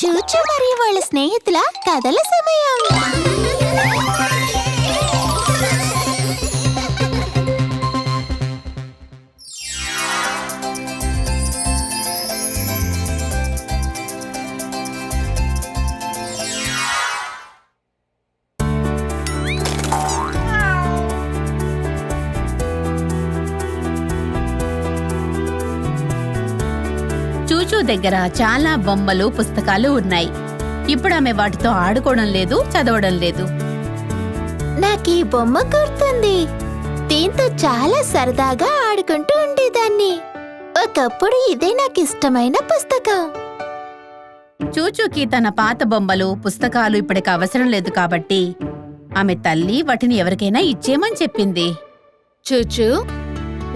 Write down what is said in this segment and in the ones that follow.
చూచు మరియు వాళ్ళ స్నేహితుల కథల సమయం. చూచూ దగ్గర చాలా బొమ్మలు పుస్తకాలు ఉన్నాయి. ఇప్పుడు ఆమె వాటితో ఆడుకోవడం లేదు చదవడం లేదు. నాకు ఈ బొమ్మ గుర్తుంది. దీంతో చాలా సరదాగా ఆడుకుంటూ ఉండేదాన్ని. ఒకప్పుడు ఇదే నాకు ఇష్టమైన పుస్తకం. చూచూకి తన పాత బొమ్మలు పుస్తకాలు ఇప్పటికి అవసరం లేదు కాబట్టి ఆమె తల్లి వాటిని ఎవరికైనా ఇచ్చేయమని చెప్పింది. చూచు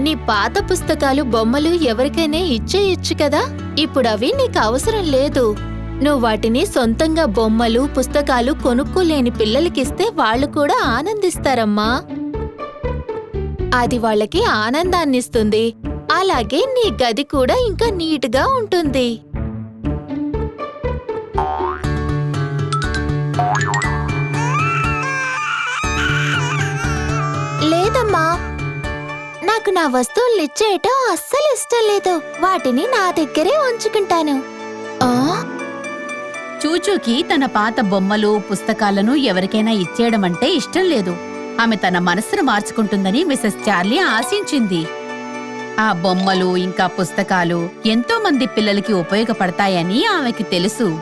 నీ పాత పుస్తకాలు బొమ్మలు ఎవరికైనా ఇచ్చేయచ్చు కదా? ఇప్పుడు అవి నీకు అవసరం లేదు. నువ్వు వాటిని సొంతంగా బొమ్మలు పుస్తకాలు కొనుక్కోలేని పిల్లలకిస్తే వాళ్ళు కూడా ఆనందిస్తారమ్మా. అది వాళ్ళకి ఆనందాన్నిస్తుంది. అలాగే నీ గది కూడా ఇంకా నీట్గా ఉంటుంది. నాకు నా వస్తువులు ఇచ్చేయటం అస్సలు ఇష్టం లేదు. వాటిని నా దగ్గరే ఉంచుకుంటాను. ఆ? చూచూకి తన పాత బొమ్మలు పుస్తకాలను ఎవరికైనా ఇచ్చేయడం అంటే ఇష్టం లేదు. ఆమె తన మనసును మార్చుకుంటుందని మిసెస్ చార్లీ ఆశించింది. ఆ బొమ్మలు ఇంకా పుస్తకాలు ఎంతో మంది పిల్లలకి ఉపయోగపడతాయని ఆమెకి తెలుసు.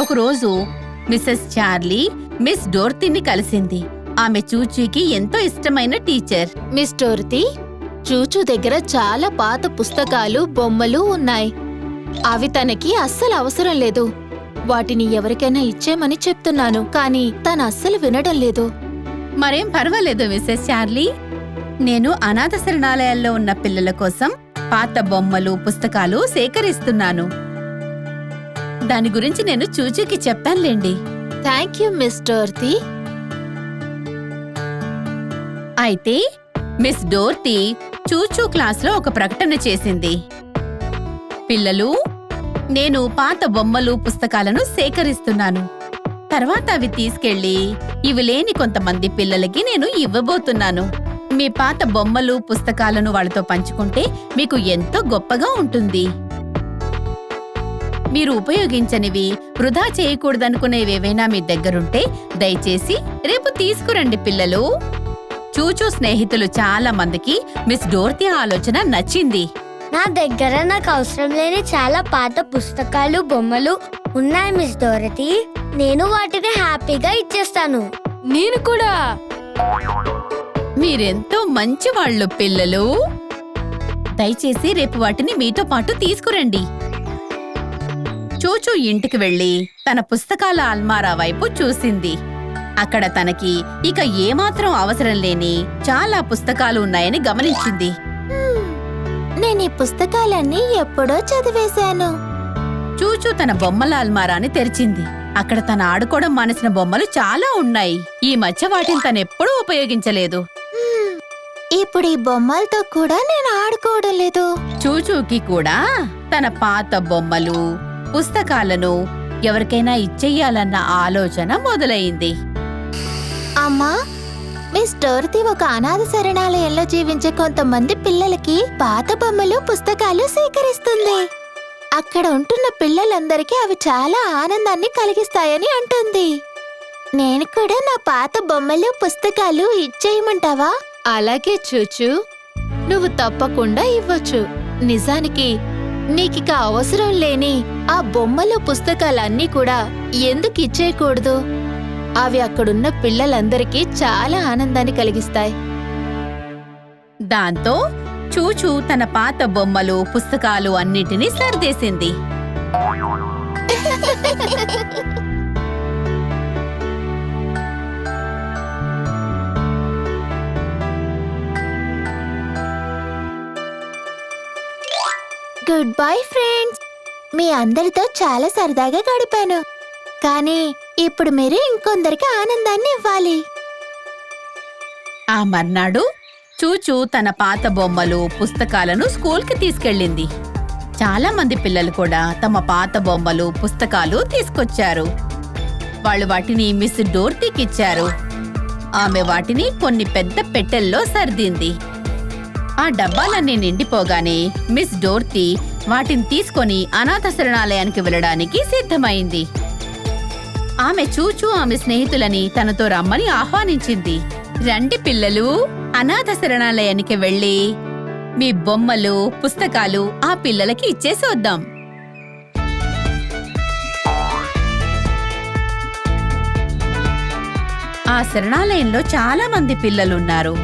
ఒకరోజు మిసెస్ చార్లీ మిస్ డోర్తిని కలిసింది. ఆమె చూచూకి ఎంతో ఇష్టమైన టీచర్. మిస్ డోర్తి చూచు దగ్గర చాలా పాత పుస్తకాలు బొమ్మలు ఉన్నాయి. అవి తనకి అస్సలు అవసరం లేదు. వాటిని ఎవరికైనా ఇచ్చేమని చెప్తున్నాను కానీ తను అస్సలు వినడం లేదు. మరేం పర్వాలేదు మిసెస్ చార్లీ. నేను అనాథ శరణాలయాల్లో ఉన్న పిల్లల కోసం పాత బొమ్మలు పుస్తకాలు సేకరిస్తున్నాను. దాని గురించి నేను చూచూకి చెప్తానులేండి థ్యాంక్ యూ మిస్ డోర్తి. అయితే మిస్ డోర్తి చూచూ క్లాస్లో ఒక ప్రకటన చేసింది. పిల్లలు నేను పాత బొమ్మలు పుస్తకాలను సేకరిస్తున్నాను. తర్వాత అవి తీసుకెళ్ళి ఇవి లేని కొంతమంది పిల్లలకి నేను ఇవ్వబోతున్నాను. మీ పాత బొమ్మలు పుస్తకాలను వాళ్ళతో పంచుకుంటే మీకు ఎంతో గొప్పగా ఉంటుంది. మీరు ఉపయోగించనివి వృధా చేయకూడదనుకునేవేవైనా మీ దగ్గరుంటే దయచేసి రేపు తీసుకురండి పిల్లలు. చూచూ స్నేహితులు చాలా మందికి మిస్ డోర్తి ఆలోచన నచ్చింది. నా దగ్గర నాకు అవసరం లేని చాలా పాత పుస్తకాలు బొమ్మలు ఉన్నాయి మిస్ డోరతి. నేను వాటిని హ్యాపీగా ఇచ్చేస్తాను. నేను కూడా? మీరెంతో మంచి వాళ్ళు పిల్లలు. దయచేసి రేపు వాటిని మీతో పాటు తీసుకురండి. చూచూ ఇంటికి వెళ్ళి తన పుస్తకాల అల్మారా వైపు చూసింది. అక్కడ తనకి ఇక ఏమాత్రం అవసరం లేని చాలా పుస్తకాలు ఉన్నాయని గమనించింది. నేను ఈ పుస్తకాలన్నీ ఎప్పుడో చదివేశాను. చూచూ తన బొమ్మల అల్మారాని తెరిచింది. అక్కడ తన ఆడుకోవడం మానేసిన బొమ్మలు చాలా ఉన్నాయి. ఈ మధ్య వాటిని తనెప్పుడూ ఉపయోగించలేదు. హ్మ్, ఇప్పుడు ఈ బొమ్మలతో కూడా నేను ఆడుకోవడం లేదు. చూచూకి కూడా తన పాత బొమ్మలు పుస్తకాలను ఎవరికైనా ఇచ్చెయ్యాలన్న ఆలోచన మొదలైంది. అమ్మా మిస్ డోర్తి ఒక అనాథ శరణాలయంలో జీవించే కొంతమంది పిల్లలకి పాత బొమ్మలు పుస్తకాలు సేకరిస్తుంది. అక్కడ ఉంటున్న పిల్లలందరికీ అవి చాలా ఆనందాన్ని కలిగిస్తాయని అంటుంది. నేను కూడా నా పాత బొమ్మలు పుస్తకాలు ఇచ్చేయమంటావా? అలాగే చూచు నువ్వు తప్పకుండా ఇవ్వచ్చు. నిజానికి నీకిక అవసరం లేని ఆ బొమ్మలు పుస్తకాలన్నీ కూడా ఎందుకు ఇచ్చేయకూడదు? అవి అక్కడున్న పిల్లలందరికీ చాలా ఆనందాన్ని కలిగిస్తాయి. దాంతో చూచూ తన పాత బొమ్మలు పుస్తకాలు అన్నిటినీ సర్దేసింది. Good bye friends. మీ అందరితో చాలా సరదాగా గడిపాను. కానీ ఇప్పుడు మీరు ఇంకొందరికి ఆనందాన్ని ఇవ్వాలి. ఆ మర్నాడు చూచూ తన పాత బొమ్మలు పుస్తకాలను స్కూల్కి తీసుకెళ్ళింది. చాలా మంది పిల్లలు కూడా తమ పాత బొమ్మలు పుస్తకాలు తీసుకొచ్చారు. వాళ్ళు వాటిని మిస్ డోర్తీకి ఇచ్చారు. ఆమె వాటిని కొన్ని పెద్ద పెట్టెల్లో సర్దింది. ఆ డబ్బాలన్నీ నిండిపోగానే మిస్ డోర్తీ వాటిని తీసుకొని అనాథ శరణాలయానికి వెళ్ళడానికి సిద్ధమైంది. ఆమె చూచూ ఆమె స్నేహితులని తనతో రమ్మని ఆహ్వానించింది. రండి పిల్లలు అనాథ శరణాలయానికి వెళ్ళి మీ బొమ్మలు పుస్తకాలు ఆ పిల్లలకి ఇచ్చేసి వద్దాం. ఆ శరణాలయంలో చాలా మంది పిల్లలున్నారు.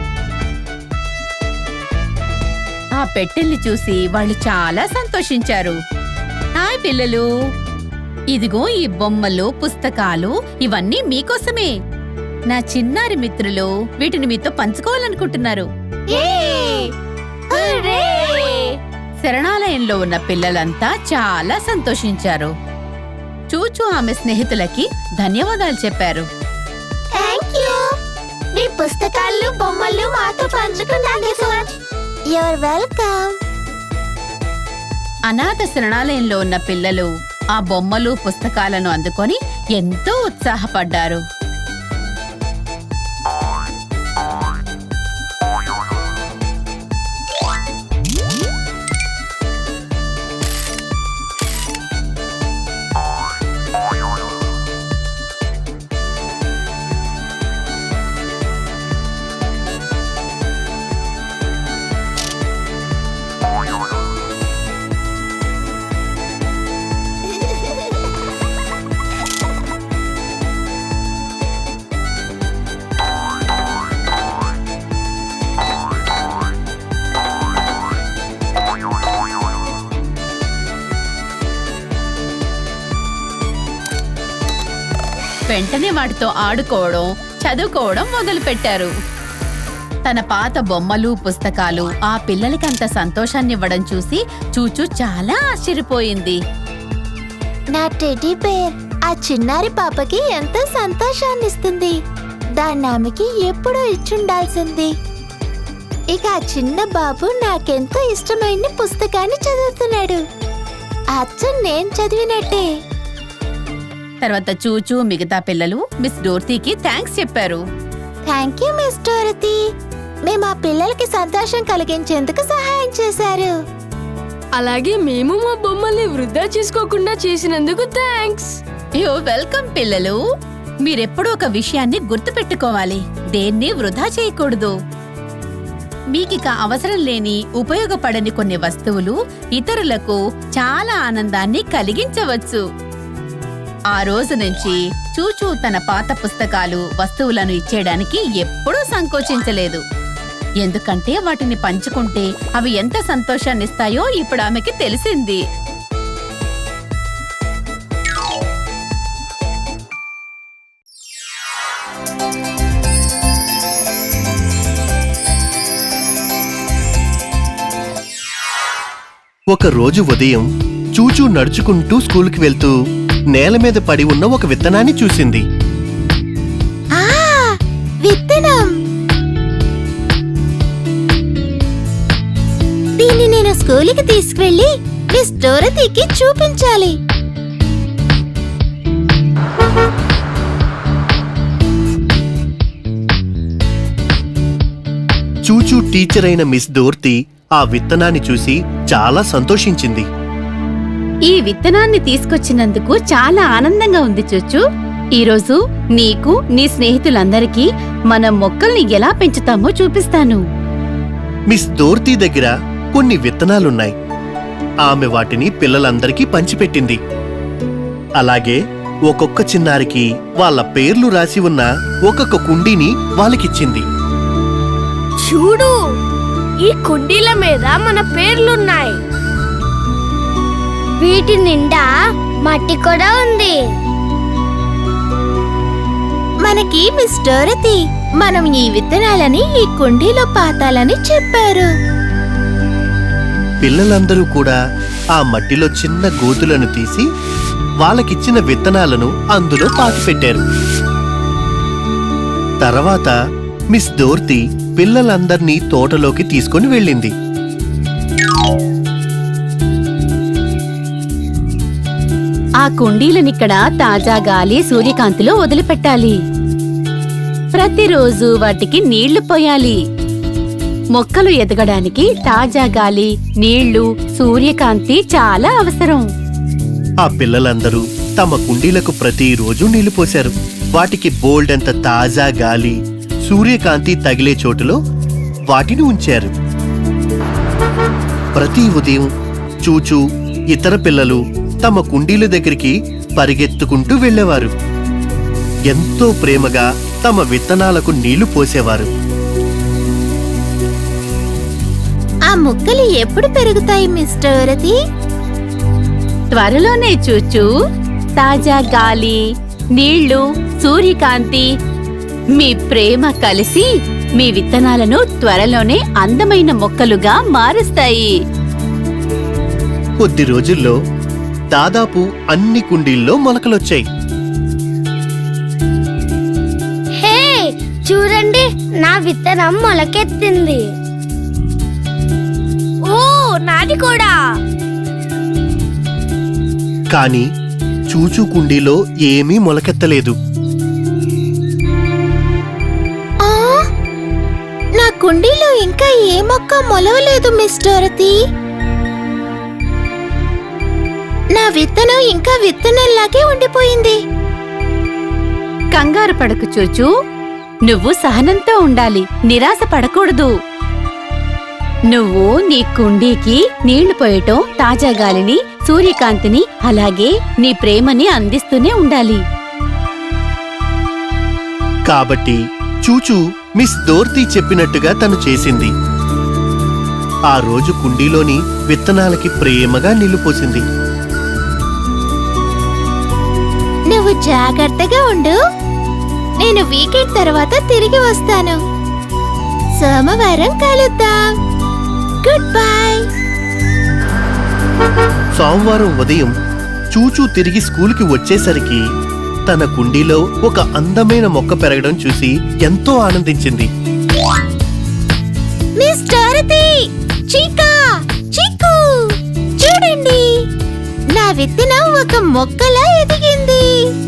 ఆ పెట్టెల్ని చూసి వాళ్ళు చాలా సంతోషించారు. హాయ్ పిల్లలు! ఇదిగో ఈ బొమ్మలు పుస్తకాలు ఇవన్నీ మీకోసమే. నా చిన్నారి మిత్రులు వీటిని మీతో పంచుకోవాలనుకుంటున్నారు. శరణాలయంలో ఉన్న పిల్లలంతా చాలా సంతోషించారు. చూచూ ఆమె స్నేహితులకి ధన్యవాదాలు చెప్పారు. మీ పుస్తకాలు బొమ్మలు మాతో పంచుకున్నందుకు యువర్ వెల్కమ్ అనాథ శరణాలయంలో ఉన్న పిల్లలు ఆ బొమ్మలు పుస్తకాలను అందుకొని ఎంతో ఉత్సాహపడ్డారు. వెంటనే వాటితో ఆడుకోవడం చదువుకోవడం మొదలుపెట్టారు. తన పాత బొమ్మలు పుస్తకాలు ఆ పిల్లలకంత సంతోషాన్నివ్వడం చూసి చూచూ చాలా ఆశ్చర్యపోయింది. నా టెడ్డీ బేర్ ఆ చిన్నారి పాపకి ఎంతో సంతోషాన్ని ఇస్తుంది దాన్ని ఆమెకి ఎప్పుడూ ఇచ్చుండాల్సింది. ఇక ఆ చిన్న బాబు నాకెంతో ఇష్టమైన పుస్తకాన్ని చదువుతున్నాడు. అచ్చం నేను చదివినట్టే. తర్వాత చూచూ మిగతా పిల్లలు మిస్ డోర్తీకి థ్యాంక్స్ చెప్పారు. Thank you miss Dorothy. మేము ఆ పిల్లలకి సంతోషం కలిగించేందుకు సహాయం చేశారు. అలాగే మేము మా బొమ్మల్ని వృధా చేసుకోకుండా చేసినందుకు థ్యాంక్స్ యో వెల్కమ్ పిల్లలు. మీరెప్పుడూ ఒక విషయాన్ని గుర్తుపెట్టుకోవాలి. దేన్ని వృధా చేయకూడదు. మీకిక అవసరం లేని ఉపయోగపడని కొన్ని వస్తువులు ఇతరులకు చాలా ఆనందాన్ని కలిగించవచ్చు. ఆ రోజు నుంచి చూచూ తన పాత పుస్తకాలు వస్తువులను ఇచ్చేయడానికి ఎప్పుడూ సంకోచించలేదు. ఎందుకంటే వాటిని పంచుకుంటే అవి ఎంత సంతోషాన్నిస్తాయో ఇప్పుడు ఆమెకి తెలిసింది. ఒక రోజు ఉదయం చూచూ నడుచుకుంటూ స్కూల్కి వెళ్తూ నేల మీద పడి ఉన్న ఒక విత్తనాన్ని చూసింది. ఆ విత్తనం. దీన్ని నేను స్కూల్కి తీసుకువెళ్ళి మిస్ డోరతీకి చూపించాలి. చూచూ టీచర్ అయిన మిస్ దోర్తి ఆ విత్తనాన్ని చూసి చాలా సంతోషించింది. ఈ విత్తనాన్ని తీసుకొచ్చినందుకు చాలా ఆనందంగా ఉంది చూచు ఈరోజు నీకు నీ స్నేహితులందరికీ మన మొక్కల్ని ఎలా పెంచుతామో చూపిస్తాను. మిస్ దోర్తి దగ్గర కొన్ని విత్తనాలున్నాయి. ఆమె వాటిని పిల్లలందరికీ పంచిపెట్టింది. అలాగే ఒక్కొక్క చిన్నారికి వాళ్ళ పేర్లు రాసి ఉన్న ఒక్కొక్క కుండీని వాళ్ళకిచ్చింది. చూడు ఈ కుండీల మీద మన పేర్లున్నాయి. వీటి నిండా మట్టి కూడా ఉంది. మనకి మిస్ డోరతి మనం ఈ విత్తనాలని ఈ కుండీలో పాతాలని చెప్పారు. పిల్లలందరూ కూడా ఆ మట్టిలో చిన్న గోతులను తీసి వాళ్ళకిచ్చిన విత్తనాలను అందులో పాతిపెట్టారు. తర్వాత మిస్ దోర్తి పిల్లలందర్నీ తోటలోకి తీసుకొని వెళ్ళింది. ఆ కుండీలనిక్కడ తాజా గాలి సూర్యకాంతిలో వదిలిపెట్టాలి. ప్రతిరోజు వాటికి నీళ్ళు పోయాలి. మొక్కలు ఎదగడానికి తాజా గాలి నీళ్ళు సూర్యకాంతి చాలా అవసరం. ఆ పిల్లలందరూ తమ కుండీలకు ప్రతిరోజు నీళ్ళు పోశారు. వాటికి బోల్డంత తాజా గాలి సూర్యకాంతి తగిలే చోటులో వాటిని ఉంచారు. ప్రతి ఉదయం చూచూ ఇతర పిల్లలు తమ కుండీల దగ్గరికి పరిగెత్తుకుంటూ వెళ్ళేవారు. ఎంతో ప్రేమగా తమ విత్తనాలకు నీళ్ళు పోసేవారు. ఆ మొక్కలు ఎప్పుడు పెరుగుతాయి మిస్టర్ త్వరలోనే చూచూ. తాజా గాలి నీళ్ళు సూర్యకాంతి మీ ప్రేమ కలిసి మీ విత్తనాలను త్వరలోనే అందమైన మొక్కలుగా మారుస్తాయి. కొద్ది రోజుల్లో దాదాపు అన్ని కుండీల్లో మొలకలొచ్చాయి. హే చూడండి నా విత్తనం మొలకెత్తింది. ఓ నాది కూడా. కాని చూచూ కుండీలో ఏమీ మొలకెత్తలేదు. ఆ, నా కుండీలో ఇంకా ఏ మొక్క మొలవలేదు మిస్టర్ డోరతి? నా విత్తనం ఇంకా విత్తనంలాగే ఉండిపోయింది. కంగారు పడకు చూచూ. నువ్వు సహనంతో ఉండాలి. నిరాశ పడకూడదు. నువ్వు నీ కుండీకి నీళ్ళు పోయటం తాజా గాలిని సూర్యకాంతిని అలాగే నీ ప్రేమని అందిస్తూనే ఉండాలి. కాబట్టి చూచూ మిస్ దోర్తి చెప్పినట్టుగా తను చేసింది. ఆ రోజు కుండీలోని విత్తనాలకి ప్రేమగా నీళ్ళు పోసింది జాగ్రత్తగా ఉండు. నేను వీకెండ్ తర్వాత తిరిగి వస్తాను. సోమవారం కలుద్దాం. Good bye. సోమవారం ఉదయం చూచూ తిరిగి స్కూలుకి వచ్చేసరికి తన కుండీలో ఒక అందమైన మొక్క పెరగడం చూసి ఎంతో ఆనందించింది. మిస్ డోరతి చీకా చీకు చూడండి. నా విత్తనం ఒక మొక్కలా ఎదిగింది.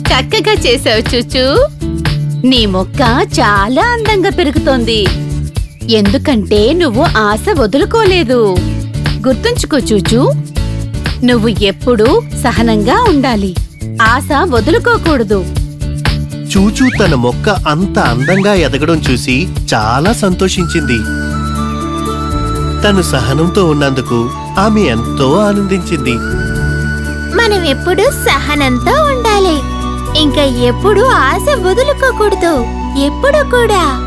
చక్కగా చేసావు చూచూ. నీ మొక్క చాలా అందంగా పెరుగుతోంది. ఎందుకంటే నువ్వు ఆశ వదులుకోలేదు. గుర్తుంచుకో చూచూ. నువ్వు ఎప్పుడూ సహనంగా ఉండాలి. ఆశ వదులుకోకూడదు. చూచూ తన మొక్క అంత అందంగా ఎదగడం చూసి చాలా సంతోషించింది. తను సహనంతో ఉన్నందుకు ఆమె ఎంతో ఆనందించింది. మనం ఎప్పుడు సహనంతో ఉండాలి. ఇంకా ఎప్పుడు ఆశ వదులుకోకూడదు. ఎప్పుడు కూడా.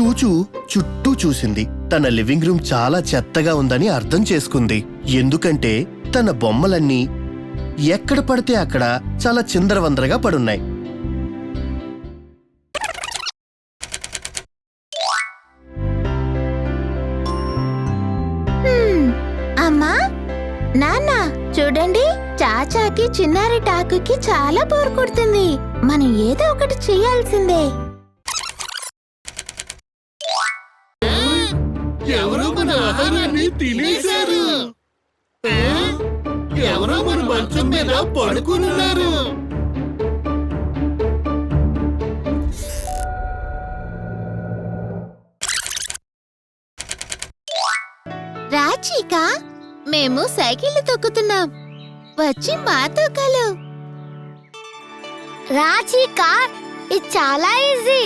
చూచూ చుట్టూ చూసింది. తన లివింగ్ రూమ్ చాలా చెత్తగా ఉందని అర్థం చేసుకుంది. ఎందుకంటే తన బొమ్మలన్నీ ఎక్కడ పడితే అక్కడ చాలా చిందరవందరగా పడున్నాయి. అమ్మా. నాన్న చూడండి చాచాకి చిన్నారి టాకుకి చాలా బోర్ కొడుతుంది. మనం ఏదో ఒకటి చేయాల్సిందే. ఎవరో మన ఆహారాన్ని తినేశారు. ఆ? ఎవరో మన మంచం మీద పడుకునున్నారు. రాచిక మేము సైకిల్ తొక్కుతున్నాం. వచ్చి మాతో కలు. రాచిక ఇది చాలా ఈజీ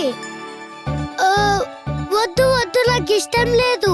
వద్దు వద్దు నాకు ఇష్టం లేదు.